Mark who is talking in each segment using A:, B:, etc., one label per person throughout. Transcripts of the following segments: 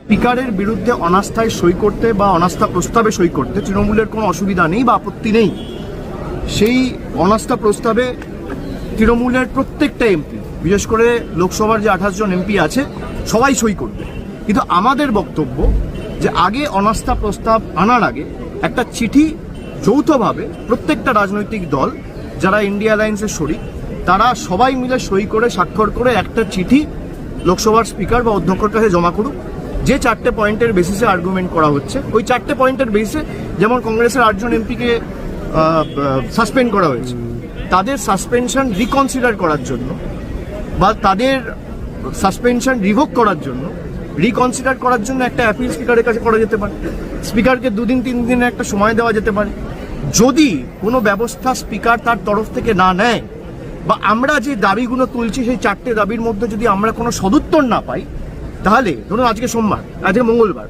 A: স্পিকারের বিরুদ্ধে অনাস্থায় সই করতে বা অনাস্থা প্রস্তাবে সই করতে তৃণমূলের কোনো অসুবিধা নেই বা আপত্তি নেই। সেই অনাস্থা প্রস্তাবে তৃণমূলের প্রত্যেকটা এমপি, বিশেষ করে লোকসভার যে আঠাশ জন এমপি আছে, সবাই সই করবে। কিন্তু আমাদের বক্তব্য যে আগে অনাস্থা প্রস্তাব আনার আগে একটা চিঠি যৌথভাবে প্রত্যেকটা রাজনৈতিক দল, যারা ইন্ডিয়া অ্যালায়েন্সের শরিক, তারা সবাই মিলে সই করে স্বাক্ষর করে একটা চিঠি লোকসভার স্পিকার বা অধ্যক্ষর কাছে জমা করুক। যে চারটে পয়েন্টের বেসিসে আর্গুমেন্ট করা হচ্ছে, ওই চারটে পয়েন্টের বেসিসে যেমন কংগ্রেসের আটজন এমপিকে সাসপেন্ড করা হয়েছে, তাদের সাসপেনশন রিকনসিডার করার জন্য বা তাদের সাসপেনশন রিভোক করার জন্য রিকনসিডার করার জন্য একটা অ্যাপিল স্পিকারের কাছে করা যেতে পারে। স্পিকারকে দুদিন, তিন দিনের একটা সময় দেওয়া যেতে পারে। যদি কোনো ব্যবস্থা স্পিকার তার তরফ থেকে না নেয় বা আমরা যে দাবিগুলো তুলছি সেই চারটে দাবির মধ্যে যদি আমরা কোনো সদুত্তর না পাই তাহলে ধরুন আজকে সোমবার আজকে মঙ্গলবার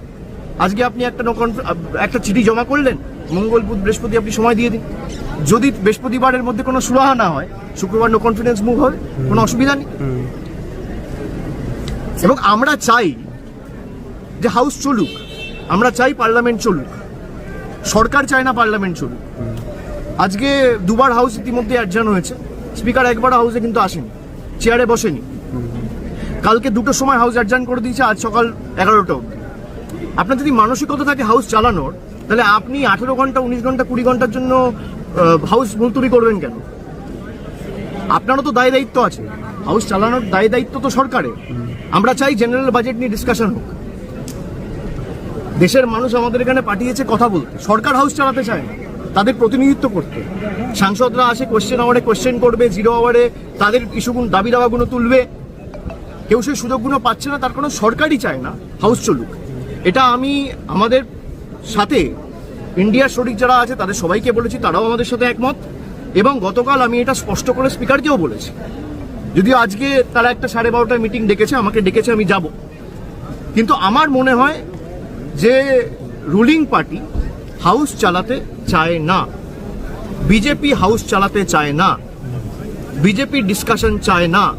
A: আজকে আপনি একটা conf- একটা চিঠি জমা করলেন মঙ্গল বুধ বৃহস্পতি আপনি সময় দিয়ে দিন। যদি বৃহস্পতিবারের মধ্যে কোনো সুরাহা না হয় শুক্রবার নো কনফিডেন্স মুভ হবে কোনো অসুবিধা নেই। এবং আমরা চাই যে হাউস চলুক আমরা চাই পার্লামেন্ট চলুক সরকার চায় না পার্লামেন্ট চলুক। আজকে দুবার হাউস ইতিমধ্যে অ্যাডজার্ন হয়েছে স্পিকার একবার হাউসে কিন্তু আসেনি চেয়ারে বসেনি। কালকে দুটোর সময় হাউস অ্যাডজার্ন করে দিয়েছে, আজ সকাল এগারোটা অবধি। আপনার যদি মানসিকতা থাকে হাউস চালানোর, তাহলে আপনি আঠেরো ঘণ্টা, উনিশ ঘণ্টা, কুড়ি ঘণ্টার জন্য হাউস মুলতুবি করবেন কেন? আপনারও তো দায় দায়িত্ব আছে। হাউস চালানোর দায় দায়িত্ব তো সরকারের আমরা চাই জেনারেল বাজেট নিয়ে ডিসকাশন হোক। দেশের মানুষ আমাদের এখানে পাঠিয়েছে কথা বলতে। সরকার হাউস চালাতে চায় না। তাদের প্রতিনিধিত্ব করতে। সাংসদরা আসে কোশ্চেন আওয়ারে কোশ্চেন করবে জিরো আওয়ারে তাদের ইস্যুগুলো দাবি দাওয়াগুলো তুলবে। কেউ সেই সুযোগগুলো পাচ্ছে না, তার কোনো সরকারই চায় না হাউস চলুক। এটা আমি আমাদের সাথে ইন্ডিয়ার শরিক যারা আছে, তাদের সবাইকে বলেছি, তারাও আমাদের সাথে একমত। এবং গতকাল আমি এটা স্পষ্ট করে স্পিকারকেও বলেছি। যদিও আজকে তারা একটা সাড়ে বারোটার মিটিং ডেকেছে, আমাকে ডেকেছে, আমি যাব। কিন্তু আমার মনে হয় যে রুলিং পার্টি হাউস চালাতে চায় না। বিজেপি হাউস চালাতে চায় না। বিজেপি ডিসকাশন চায় না।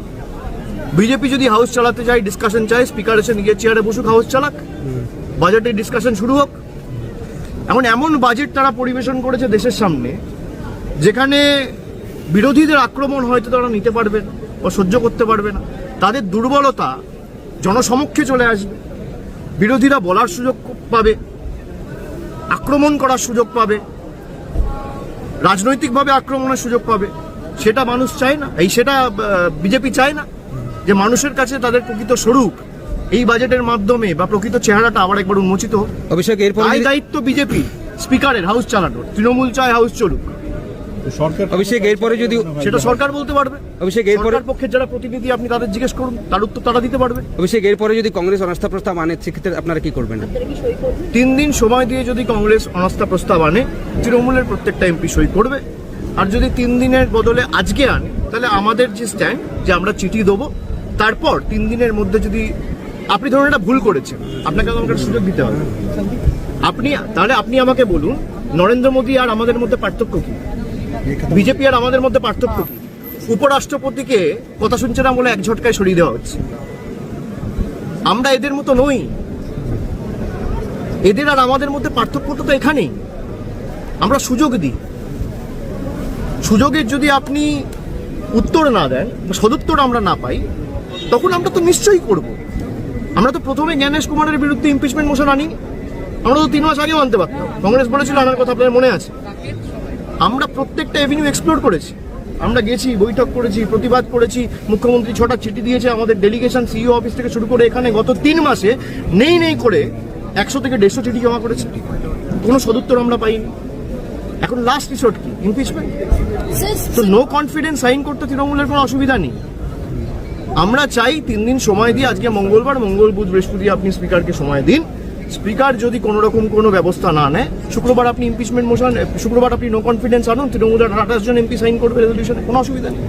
A: বিজেপি যদি হাউস চালাতে চায় ডিসকাশন চায় স্পিকার এসে নিজের চেয়ারে বসুক হাউস চালাক। বাজেটের ডিসকাশন শুরু হোক। এখন এমন বাজেট তারা পরিবেশন করেছে দেশের সামনে, যেখানে বিরোধীদের আক্রমণ হয়তো তারা নিতে পারবে না বা সহ্য করতে পারবে না। তাদের দুর্বলতা জনসমক্ষে চলে আসবে। বিরোধীরা বলার সুযোগ পাবে, আক্রমণ করার সুযোগ পাবে, রাজনৈতিকভাবে আক্রমণের সুযোগ পাবে। সেটা মানুষ চায় না, এই সেটা বিজেপি চায় না। যে মানুষের কাছে তাদের প্রকৃত স্বরূপ এই বাজেটের মাধ্যমে বা প্রকৃত চেহারাটা আবার একবার উন্মোচিত
B: অভিষেক এরপর
A: দায় দায়িত্ব বিজেপি স্পিকারের হাউস চালানোর। তৃণমূল চায় হাউস চলুক।
C: সরকার
B: অভিষেক এরপরে যদি
A: সেটা সরকার বলতে পারবে।
B: অভিষেক এরপরে
A: সরকার পক্ষের যারা প্রতিনিধি আপনি তাদের জিজ্ঞেস করুন। তার উত্তর তারা দিতে পারবে।
B: অভিষেক এরপরে যদি কংগ্রেস অনাস্থা প্রস্তাব আনে সেক্ষেত্রে আপনারা কি করবেন?
A: তিন দিন সময় দিয়ে যদি কংগ্রেস অনাস্থা প্রস্তাব আনে তৃণমূলের প্রত্যেকটা এমপি সই করবে। আর যদি তিন দিনের বদলে আজকে আনে তাহলে আমাদের যে স্ট্যান্ড যে আমরা চিঠি দেবো তারপর তিন দিনের মধ্যে যদি আপনি ধরুন এটা ভুল করেছেন, আপনাকে আমাকে সুযোগ দিতে হবে। আপনি, তাহলে আপনি আমাকে বলুন, নরেন্দ্র মোদী আর আমাদের মধ্যে পার্থক্য কি? বিজেপি আর আমাদের মধ্যে পার্থক্য কি? উপরাষ্ট্রপতিকে কথা শুনছে না বলে এক ঝটকায় সরিয়ে দেওয়া হচ্ছে। আমরা এদের মতো নই। এদের আর আমাদের মধ্যে পার্থক্যটা তো এখানেই। আমরা সুযোগ দিই। সুযোগের যদি আপনি উত্তর না দেন, সদুত্তর আমরা না পাই তখন আমরা তো নিশ্চয়ই করব। আমরা তো প্রথমে জ্ঞানেশ কুমারের বিরুদ্ধে ইমপিচমেন্ট মোশন আনি। আমরা তো তিন মাস আগেও আনতে পারতাম। কংগ্রেস বলেছিল আনার কথা আপনার মনে আছে। আমরা প্রত্যেকটা এভিনিউ এক্সপ্লোর করেছি। আমরা গেছি বৈঠক করেছি প্রতিবাদ করেছি। মুখ্যমন্ত্রী ছটা চিঠি দিয়েছে আমাদের ডেলিগেশন সিইও অফিস থেকে শুরু করে এখানে গত তিন মাসে নেই নেই করে একশো থেকে দেড়শো চিঠি জমা করেছে। কোনো সদুত্তর আমরা পাইনি। এখন লাস্ট রিসোর্ট কি? ইমপিচমেন্ট তো নো কনফিডেন্স সাইন করতে তৃণমূলের কোনো অসুবিধা নেই। আমরা চাই তিন দিন সময় দিয়ে আজকে মঙ্গলবার মঙ্গল বুধ বৃহস্পতি আপনি স্পিকারকে সময় দিন। স্পিকার যদি কোনো রকম কোনো ব্যবস্থা না নেয় শুক্রবার আপনি ইমপিচমেন্ট মোশন শুক্রবার আপনি নো কনফিডেন্স আনুন তৃণমূলের আঠাশ জন এমপি সাইন করবে রেজলিউশনে কোনো অসুবিধা নেই।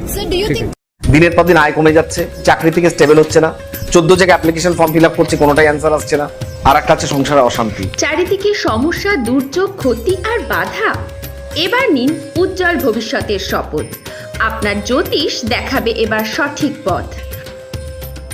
D: দিনের পর দিন আয় কমে যাচ্ছে চাকরি থেকে স্টেবল হচ্ছে না। চোদ্দ জায়গায় অ্যাপ্লিকেশন ফর্ম ফিল আপ করছি কোনোটাই অ্যান্সার আসছে না। আর একটা হচ্ছে সংসারে অশান্তি।
E: চারিদিকে সমস্যা দুর্যোগ ক্ষতি আর বাধা। এবার নিন উজ্জ্বল ভবিষ্যতের শপথ। আপনার জ্যোতিষ দেখাবে এবার সঠিক পথ।